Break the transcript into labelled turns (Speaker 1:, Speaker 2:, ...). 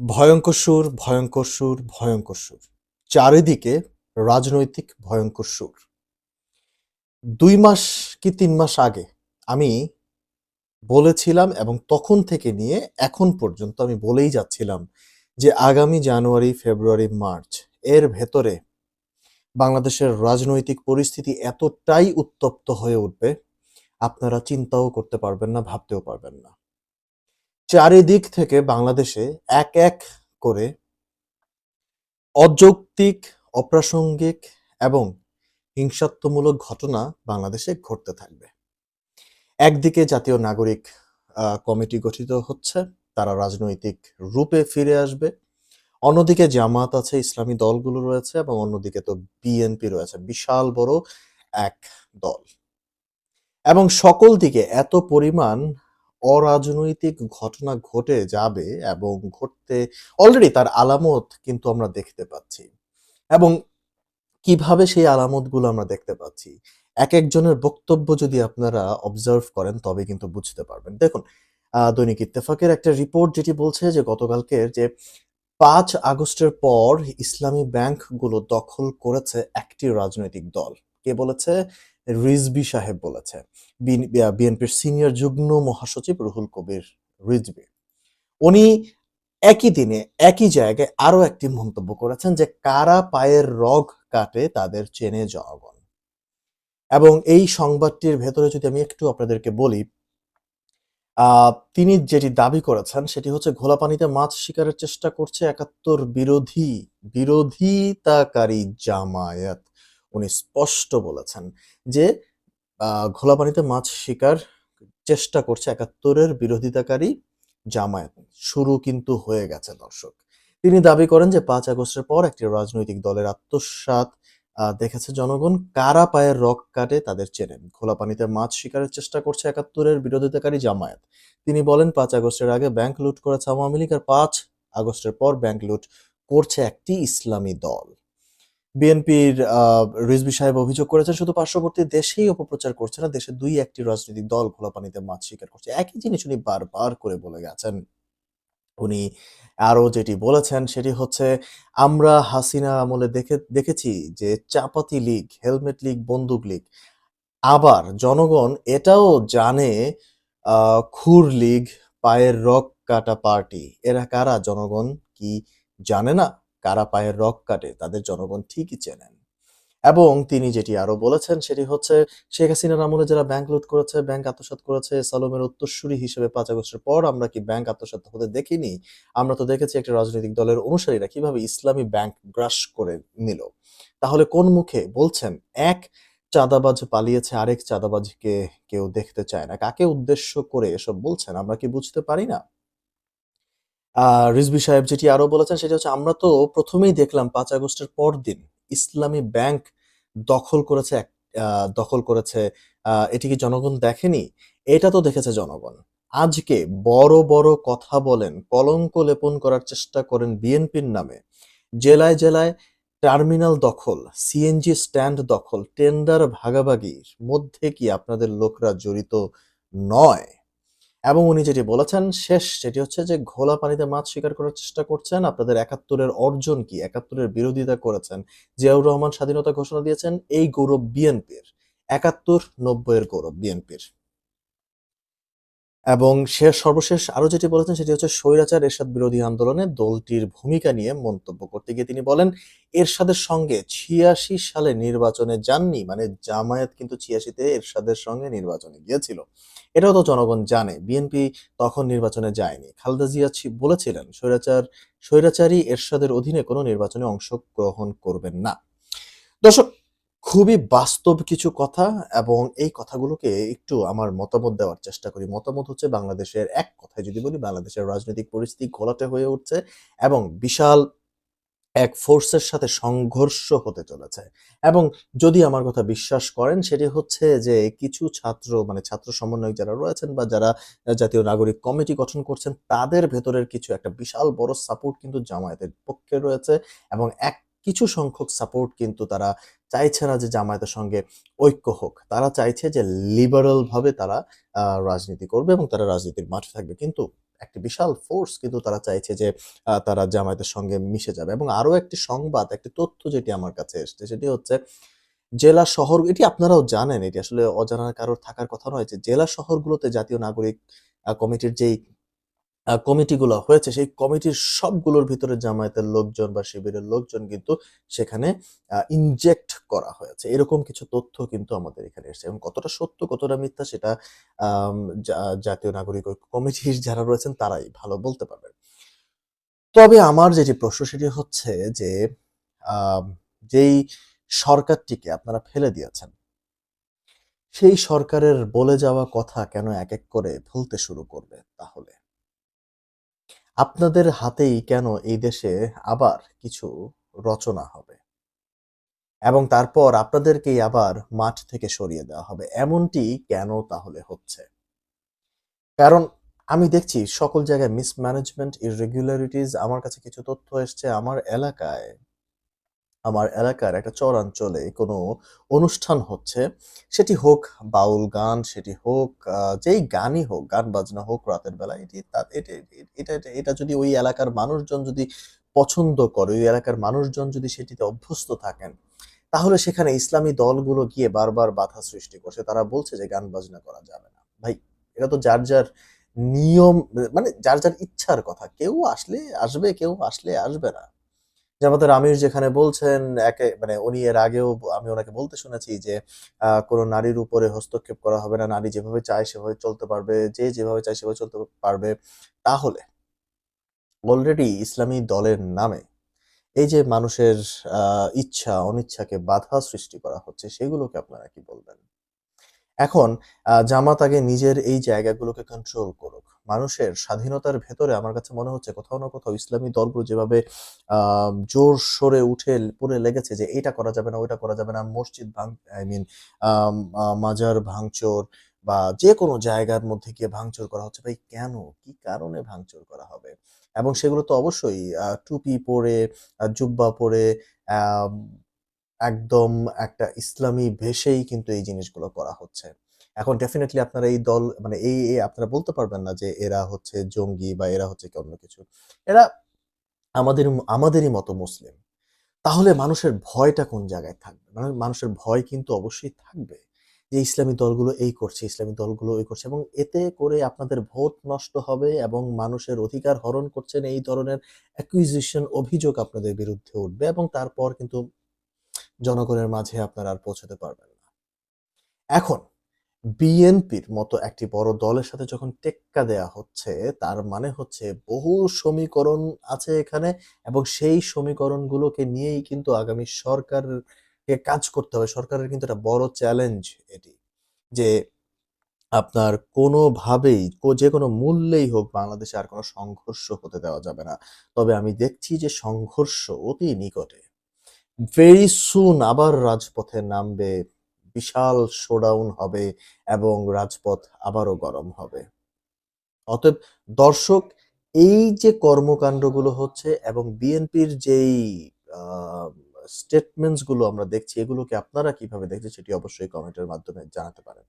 Speaker 1: ভয়ঙ্কর সুর ভয়ঙ্কর সুর ভয়ঙ্কর সুর। চারিদিকে রাজনৈতিক ভয়ঙ্কর সুর। দুই মাস কি তিন মাস আগে আমি বলেছিলাম এবং তখন থেকে নিয়ে এখন পর্যন্ত আমি বলেই যাচ্ছিলাম যে আগামী জানুয়ারি, ফেব্রুয়ারি, মার্চ এর ভেতরে বাংলাদেশের রাজনৈতিক পরিস্থিতি এতটাই উত্তপ্ত হয়ে উঠবে, আপনারা চিন্তাও করতে পারবেন না, ভাবতেও পারবেন না। চারিদিক থেকে বাংলাদেশে এক এক করে অযৌক্তিক, অপ্রাসঙ্গিক এবং হিংসাত্মমূলক ঘটনা বাংলাদেশে ঘটতে থাকবে। একদিকে জাতীয় নাগরিক কমিটি গঠিত হচ্ছে, তারা রাজনৈতিক রূপে ফিরে আসবে। অন্যদিকে জামাত আছে, ইসলামী দলগুলো রয়েছে এবং অন্যদিকে তো বিএনপি রয়েছে, বিশাল বড় এক দল। এবং সকল দিকে এত পরিমাণ অরাজনৈতিক ঘটনা ঘটে যাবে এবং ঘটতে অলরেডি তার আলামত কিন্তু আমরা দেখতে পাচ্ছি। এবং কীভাবে সেই আলামতগুলো আমরা দেখতে পাচ্ছি? এক একজনের বক্তব্য যদি আপনারা অবজার্ভ করেন, তবে কিন্তু বুঝতে পারবেন। দেখুন দৈনিক ইত্তেফাকের একটা রিপোর্ট যেটি বলছে যে গতকালকের যে পাঁচ আগস্টের পর ইসলামী ব্যাংকগুলো দখল করেছে একটি রাজনৈতিক দল। কে বলেছে? রিজবি সাহেব বলেছে। বিএনপির সিনিয়র যুগ্ম মহাসচিব রুহুল কবির রিজবি উনি একই দিনে, একই জায়গায় আরও একটি মন্তব্য করেছেন যে কারা পায়ের রগ কাটে তাদের চেনে জনগণ। এবং এই সংবাদটির ভেতরে যদি আমি একটু আপনাদেরকে বলি তিনি যেটি দাবি করেছেন সেটি হচ্ছে ঘোলা পানিতে মাছ শিকারের চেষ্টা করছে একাত্তর বিরোধী বিরোধিতাকারী জামায়াত। উনি স্পষ্ট বলেছেন যে ঘোলা পানিতে মাছ শিকার চেষ্টা করছে একাত্তরের বিরোধিতাকারী জামায়াত। শুরু কিন্তু হয়ে গেছে দর্শক। তিনি দাবি করেন যে পাঁচ আগস্টের পর একটি রাজনৈতিক দলের আত্মসাৎ আহ, দেখেছে জনগণ, কারা পায়ের রক কাটে তাদের চেনেন। খোলা পানিতে মাছ শিকারের চেষ্টা করছে একাত্তরের বিরোধিতাকারী জামায়াত। তিনি বলেন, পাঁচ আগস্টের আগে ব্যাংক লুট করেছে আওয়ামী লীগ আর পাঁচ আগস্টের পর ব্যাংক লুট করছে একটি ইসলামী দল। বিএনপির রিজবি সাহেব অভিযোগ করেছেন, শুধু পার্শ্ববর্তী দেশেই অপপ্রচার করছে না, দেশে দুই একটি রাজনৈতিক দল খোলা পানিতে মাছ শিকার করছে। একই জিনিস উনি বারবার করে বলে গেছেন। উনি আরও যেটি বলেছেন সেটি হচ্ছে, আমরা হাসিনা আমলে দেখে, দেখেছি যে চাপাতি লীগ, হেলমেট লীগ, বন্দুক লীগ, আবার জনগণ এটাও জানে খুর লীগ, পায়ের রক কাটা পার্টি। এরা কারা? জনগণ কি জানে না? কারা পায়ের রক কাটে? তাদের জনগণ ঠিকই চেনেন। এবং তিনি যেটি আরও বলেছেন সেটি হচ্ছে, শেখ হাসিনার আমলে যারা ব্যাংক লুট করেছে ব্যাংক আত্মসাৎ করেছে, সালমের উত্তরসূরি হিসেবে পাঁচ আগস্টের পর আমরা কি ব্যাংক আত্মসাৎ হতে দেখিনি? আমরা তো দেখেছি একটা রাজনৈতিক দলের অনুসারীরা কীভাবে ইসলামী ব্যাংক গ্রাস করে নিল। তাহলে কোন মুখে বলছেন এক চাঁদাবাজ পালিয়েছে, আরেক চাঁদাবাজকে কেউ দেখতে চায় না। কাকে উদ্দেশ্য করে এসব বলছেন আমরা কি বুঝতে পারি না? আহ রিজভী সাহেব যেটি আরও বলেছেন সেটা হচ্ছে, আমরা তো প্রথমেই দেখলাম পাঁচ আগস্টের পর দিন ইসলামী ব্যাংক দখল করেছে দখল করেছে এটি কি জনগণ দেখেনি? এটা তো দেখেছে জনগণ। আজকে বড় বড় কথা বলেন, কলঙ্ক লেপন করার চেষ্টা করেন বিএনপির নামে। জেলায় জেলায় টার্মিনাল দখল, সিএনজি স্ট্যান্ড দখল, টেন্ডার ভাগাভাগির মধ্যে কি আপনাদের লোকরা জড়িত নয়? এবং উনি যেটি বলেছেন, শেষ সেটি হচ্ছে যে ঘোলা পানিতে মাছ শিকার করার চেষ্টা করছেন। আপনাদের একাত্তরের অর্জন কি? একাত্তরের বিরোধিতা করেছেন। জিয়াউর রহমান স্বাধীনতা ঘোষণা দিয়েছেন, এই গৌরব বিএনপির। একাত্তর নব্বইয়ের গৌরব বিএনপির। এবং শেষ সর্বশেষ আরও যেটি বলেছেন সেটি হচ্ছে স্বৈরাচার এরশাদ বিরোধী আন্দোলনে দলটির ভূমিকা নিয়ে মন্তব্য করতে গিয়ে তিনি বলেন, এরশাদের সঙ্গে ছিয়াশি সালে নির্বাচনে যাননি মানে জামায়াত কিন্তু ছিয়াশিতে এরশাদের সঙ্গে নির্বাচনে গিয়েছিল। এটাও তো জনগণ জানে, বিএনপি তখন নির্বাচনে যায়নি। খালেদা জিয়া বলেছিলেন, স্বৈরাচার, স্বৈরাচারী এরশাদের অধীনে কোনো নির্বাচনে অংশগ্রহণ করবেন না। দর্শক খুবই বাস্তব কিছু কথা এবং এই কথাগুলোকে একটু আমার মতামত দেওয়ার চেষ্টা করি। মতামত হচ্ছে বাংলাদেশের এক কথায় যদি বলি, বাংলাদেশের রাজনৈতিক পরিস্থিতি ঘোলাটে হয়ে উঠছে এবং বিশাল এক ফোর্সের সাথে সংঘর্ষ হতে চলেছে। এবং যদি আমার কথা বিশ্বাস করেন, সেটি হচ্ছে যে কিছু ছাত্র মানে ছাত্র সমন্বয়ক যারা রয়েছেন বা যারা জাতীয় নাগরিক কমিটি গঠন করছেন, তাদের ভেতরের কিছু একটা বিশাল বড় সাপোর্ট কিন্তু জামায়াতের পক্ষে রয়েছে এবং এক কিছু সংখ্যক সাপোর্ট কিন্তু তারা চাইছে না যে জামায়াতের সঙ্গে ঐক্য হোক। তারা চাইছে যে লিবারাল ভাবে তারা রাজনীতি করবে এবং তারা রাজনীতির মাঠে থাকবে। কিন্তু একটি বিশাল ফোর্স কিন্তু তারা চাইছে যে তারা জামায়াতের সঙ্গে মিশে যাবে। এবং আরও একটি সংবাদ, একটি তথ্য যেটি আমার কাছে এসছে সেটি হচ্ছে জেলা শহর এটি আপনারাও জানেন এটি আসলে অজানা কারোর থাকার কথা নয় যে জেলা শহরগুলোতে জাতীয় নাগরিক কমিটির যেই কমিটিগুলো হয়েছে সেই কমিটির সবগুলোর ভিতরে জামায়াতের লোকজন বা শিবিরের লোকজন কিন্তু সেখানে ইনজেক্ট করা হয়েছে। এরকম কিছু তথ্য কিন্তু আমাদের এখানে এসছে এবং কতটা সত্য কতটা মিথ্যা সেটা জাতীয় নাগরিক কমিটির যারা রয়েছেন তারাই ভালো বলতে পারবেন। তবে আমার যেটি প্রশ্ন সেটি হচ্ছে যে যেই সরকারটিকে আপনারা ফেলে দিয়েছেন সেই সরকারের বলে যাওয়া কথা কেন এক, এক করে ভুলতে শুরু করবে তাহলে? আপনাদের হাতেই কেন এই দেশে আবার কিছু রচনা হবে? এবং তারপর আপনাদেরকেই আবার মাঠ থেকে সরিয়ে দেওয়া হবে। এমনটি কেন তাহলে হচ্ছে? কারণ আমি দেখছি সকল জায়গায় মিসম্যানেজমেন্ট, ইরেগুলারিটিস আমার কাছে কিছু তথ্য এসছে আমার এলাকায় আমার এলাকার একটা চরাঞ্চলে কোনো অনুষ্ঠান হচ্ছে। সেটি হোক বাউল গান, সেটি হোক যেই গানই হোক, গান বাজনা হোক রাতের এটি এটি এটা এটা এটা যদি ওই এলাকার মানুষজন যদি পছন্দ করে, ওই এলাকার মানুষজন যদি সেটিতে অভ্যস্ত থাকেন, তাহলে সেখানে ইসলামী দলগুলো গিয়ে বারবার বাধা সৃষ্টি করছে। তারা বলছে যে গান বাজনা করা যাবে না। ভাই এটা তো যার, যার নিয়ম মানে যার, যার ইচ্ছার কথা। কেউ আসলে আসবে, কেউ আসলে আসবে না। যে আমাদের আমির যেখানে বলছেন, একে মানে উনি এর আগেও আমি ওনাকে বলতে শুনেছি যে কোন নারীর উপরে হস্তক্ষেপ করা হবে না। নারী যেভাবে চায় সেভাবে চলতে পারবে। যে যেভাবে চায় সেভাবে চলতে পারবে। তাহলে অলরেডি ইসলামী দলের নামে এই যে মানুষের ইচ্ছা, অনিচ্ছাকে বাধা সৃষ্টি করা হচ্ছে, সেগুলোকে আপনারা কি বলবেন? এখন জামাত আগে নিজের এই জায়গাগুলোকে কন্ট্রোল করুক। মানুষের স্বাধীনতার ভেতরে আমার কাছে মনে হচ্ছে কোথাও না কোথাও ইসলামী দলগুলো যেভাবে জোর জোরসোরে উঠে পড়ে লেগেছে যে এটা করা যাবে না, ওইটা করা যাবে না। মসজিদ ভাঙ আই মিন মাজার ভাঙচুর বা যে কোনো জায়গার মধ্যে গিয়ে ভাঙচুর করা হচ্ছে। ভাই কেন? কি কারণে ভাঙচুর করা হবে? এবং সেগুলো তো অবশ্যই টুপি পরে, জুব্বা পরে একদম একটা ইসলামী ভেষেই কিন্তু এই জিনিসগুলো করা হচ্ছে। এখন ডেফিনেটলি আপনারা এই দল মানে এই, আপনারা বলতে পারবেন না যে এরা হচ্ছে জঙ্গি বা এরা হচ্ছে কি অন্য কিছু। এরা আমাদের আমাদেরই মতো মুসলিম। তাহলে মানুষের ভয়টা কোন জায়গায় থাকবে? মানে মানুষের ভয় কিন্তু অবশ্যই থাকবে। যে ইসলামী দলগুলো এই করছে, ইসলামী দলগুলো এই করছে এবং এতে করে আপনাদের ভোট নষ্ট হবে এবং মানুষের অধিকার হরণ করছেন এই ধরনের অ্যাকুইজিশন অভিযোগ আপনাদের বিরুদ্ধে উঠবে এবং তারপর কিন্তু জনগণের মাঝে আপনারা আর পৌঁছাতে পারবেন না। এখন বিএনপির মতো একটি বড় দলের সাথে যখন টেক্কা দেয়া হচ্ছে, তার মানে হচ্ছে বহু সমীকরণ আছে এখানে এবং সেই সমীকরণগুলোকে নিয়েই কিন্তু আগামী সরকারকে কাজ করতে হবে। সরকারের কিন্তু একটা বড় চ্যালেঞ্জ এটি। যে আপনার কোনোভাবেই কো যেকোনো মূল্যেই হোক বাংলাদেশে আর কোনো সংঘর্ষ হতে দেওয়া যাবে না। তবে আমি দেখছি যে সংঘর্ষ অতি নিকটে। ভেরি সুন আবার রাজপথে নামবে। বিশাল শোডাউন হবে এবং রাজপথ আবারও গরম হবে। অতএব দর্শক, এই যে কর্মকাণ্ডগুলো হচ্ছে এবং বিএনপির যেই স্টেটমেন্টসগুলো স্টেটমেন্টসগুলো আমরা দেখছি, এগুলোকে আপনারা কীভাবে দেখছে সেটি অবশ্যই কমেন্টের মাধ্যমে জানাতে পারেন।